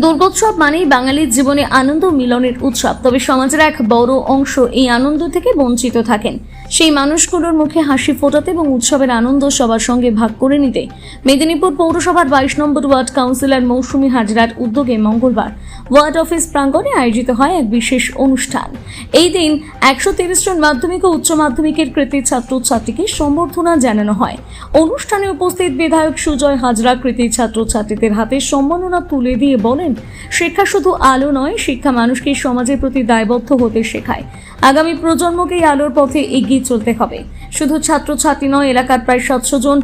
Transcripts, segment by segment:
দুর্গোৎসব মানেই বাঙালির জীবনে আনন্দ মিলনের উৎসব। তবে সমাজের এক বড় অংশ এই আনন্দ থেকে বঞ্চিত থাকেন। সেই মানুষগুলোর মুখে হাসি ফোটাতে এবং উৎসবের আনন্দ সবার সঙ্গে ভাগ করে নিতে মেদিনীপুর পৌরসভার বাইশ নম্বর ওয়ার্ড কাউন্সিলর মৌসুমী হাজরার উদ্যোগে মঙ্গলবার ওয়ার্ড অফিস প্রাঙ্গণে আয়োজিত হয় এক বিশেষ অনুষ্ঠান। এই দিন একশো তিরিশ জন মাধ্যমিক ও উচ্চ মাধ্যমিকের কৃতি ছাত্রছাত্রীকে সম্বর্ধনা জানানো হয়। অনুষ্ঠানে উপস্থিত বিধায়ক সুজয় হাজরা কৃতি ছাত্রছাত্রীদের হাতে সম্মাননা তুলে দিয়ে বলেন শিক্ষা শুধু আলো নয়, শিক্ষা মানুষকে সমাজের প্রতি দায়বদ্ধ হতে শেখায়। আগামী প্রজন্মকে আলোর পথে এগিয়ে চলতে হবে। শুধু ছাত্রছাত্রী নয়, এলাকার প্রায় সাতশো জন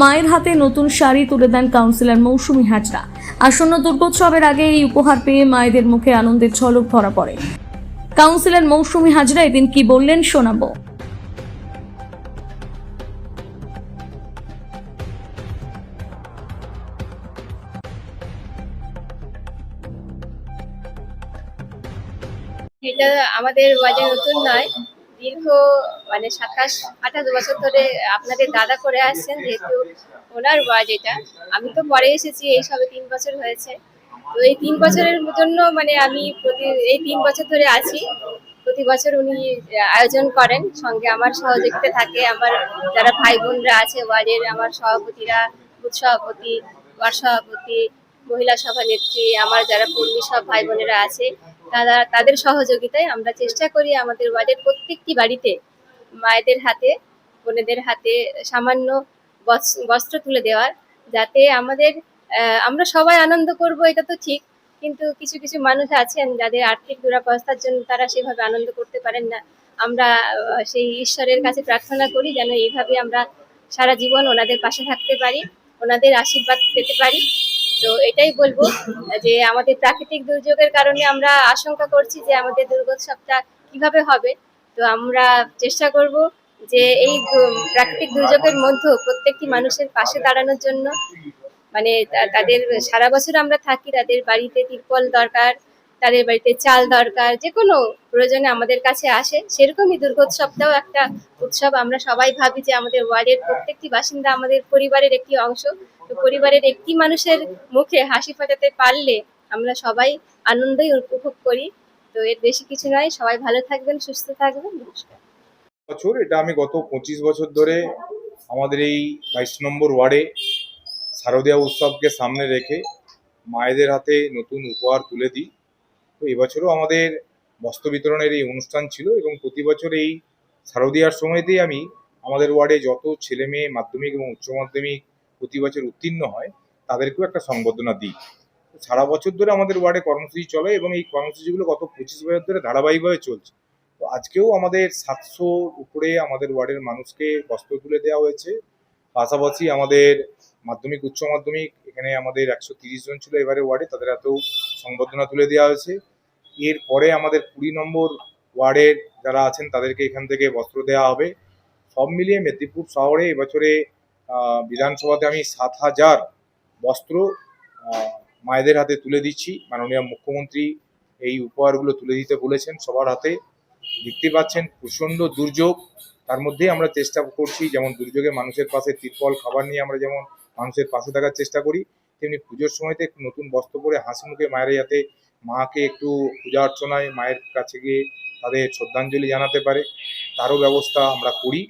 মায়ের হাতে নতুন শাড়ি তুলে দেন কাউন্সিলর মৌসুমি হাজরা। আসন্ন দুর্গোৎসবের আগে এই উপহার পেয়ে মায়েদের মুখে আনন্দের ঝলক ধরা পড়ে। কাউন্সিলর মৌসুমি হাজরা এদিন কি বললেন শোনাবো। এটা আমাদের ওয়াজে নতুন নয়, দীর্ঘ মানে সাতাশ, আঠাশ বছর ধরে আপনাদের দাদা করে আসছেন, যেহেতু ওনার ওয়াজ এটা। আমি তো পরে এসেছি, এই সবে তিন বছর হয়েছে। তো এই তিন বছরের জন্য মানে আমি প্রতি, এই তিন বছর ধরে আছি। প্রতি বছর উনি আয়োজন করেন, সঙ্গে আমার সহযোগিতা থাকে। আমার যারা ভাই বোনরা আছে, ওয়ার্ডের আমার সভাপতিরা, বুথ সভাপতি, ওয়ার্ড সভাপতি, মহিলা সভানেত্রী আমার যারা কর্মী সব ভাই বোনেরা আছে। তারা তাদের সহযোগিতায় আমরা চেষ্টা করি আমাদের ওয়ার্ডের প্রত্যেকটি বাড়িতে মায়েদের হাতে, বোনেদের হাতে সামান্য বস- বস্ত্র তুলে দেওয়ার, যাতে আমাদের আমরা সবাই আনন্দ করব, এটা তো ঠিক। কিন্তু কিছু কিছু মানুষ আছেন যাদের আর্থিক দুরাবস্থার জন্য তারা সেভাবে আনন্দ করতে পারেন না। আমরা সেই ঈশ্বরের কাছে প্রার্থনা করি যেন এইভাবে আমরা সারা জীবন ওনাদের পাশে থাকতে পারি, ওনাদের আশীর্বাদ পেতে পারি। তো এটাই বলব যে আমাদের প্রাকৃতিক দুর্যোগের কারণে আমরা আশঙ্কা করছি যে আমাদের দুর্গোৎসবটা কীভাবে হবে। তো আমরা চেষ্টা করব যে এই প্রাকৃতিক দুর্যোগের মধ্যেও প্রত্যেকটি মানুষের পাশে দাঁড়ানোর জন্য। মানে তাদের সারা বছর আমরা থাকি, তাদের বাড়িতে তিরপল দরকার তাদের বাড়িতে চাল দরকার যে কোনো প্রয়োজনে আমাদের কাছে আসে। সেরকমই দুর্গোৎসবটাও একটা উৎসব। আমরা সবাই ভাবি যে আমাদের ওয়ার্ডের প্রত্যেকটি বাসিন্দা আমাদের পরিবারের একটি অংশ। তো পরিবারের একটি মানুষের মুখে হাসি ফোটাতে পারলে আমরা সবাই আনন্দই উপভোগ করি। তো এর বেশি কিছু নয়। সবাই ভালো থাকবেন, সুস্থ থাকবেন। নমস্কার। বছর, এটা আমি গত পঁচিশ বছর ধরে আমাদের এই বাইশ নম্বর ওয়ার্ডে শারদীয়া উৎসবকে সামনে রেখে মায়েদের হাতে নতুন উপহার তুলে দিই। তো এবছরও আমাদের বস্ত্র বিতরণের এই অনুষ্ঠান ছিল এবং প্রতি বছর এই শারদীয়ার সময়তেই আমি আমাদের ওয়ার্ডে যত ছেলে মেয়ে মাধ্যমিক এবং উচ্চ মাধ্যমিক প্রতি বছর উত্তীর্ণ হয়, তাদেরকেও একটা সংবর্ধনা দিই। সারা বছর ধরে আমাদের ওয়ার্ডে কর্মসূচি চলে এবং এই কর্মসূচিগুলো গত পঁচিশ বছর ধরে ধারাবাহিকভাবে চলছে। তো আজকেও আমাদের সাতশোর উপরে আমাদের ওয়ার্ডের মানুষকে বস্ত্র তুলে দেওয়া হয়েছে। পাশাপাশি আমাদের মাধ্যমিক, উচ্চ মাধ্যমিক এখানে আমাদের একশো তিরিশ জন ছিল এবারে ওয়ার্ডে, তাদের হাতেও সংবর্ধনা তুলে দেওয়া হয়েছে। এরপরে আমাদের কুড়ি নম্বর ওয়ার্ডের যারা আছেন, তাদেরকে এখান থেকে বস্ত্র দেওয়া হবে। সব মিলিয়ে মেদিনীপুর শহরে এবছরে বিধানসভাতে আমি সাত হাজার বস্ত্র মায়েদের হাতে তুলে দিচ্ছি। মাননীয় মুখ্যমন্ত্রী এই উপহারগুলো তুলে দিতে বলেছেন সবার হাতে। দেখতে পাচ্ছেন প্রচণ্ড দুর্যোগ। তার মধ্যেই আমরা চেষ্টা করছি যেমন দুর্যোগে মানুষের পাশে তিরপল খাবার নিয়ে আমরা যেমন মানুষের পাশে থাকার চেষ্টা করি। তেমনি পুজোর সময়তে একটু নতুন বস্ত্র পরে হাসি মুখে মায়ের যাতে মাকে একটু পূজা অর্চনায় মায়ের কাছে গিয়ে তাদের শ্রদ্ধাঞ্জলি জানাতে পারে, তারও ব্যবস্থা আমরা করি।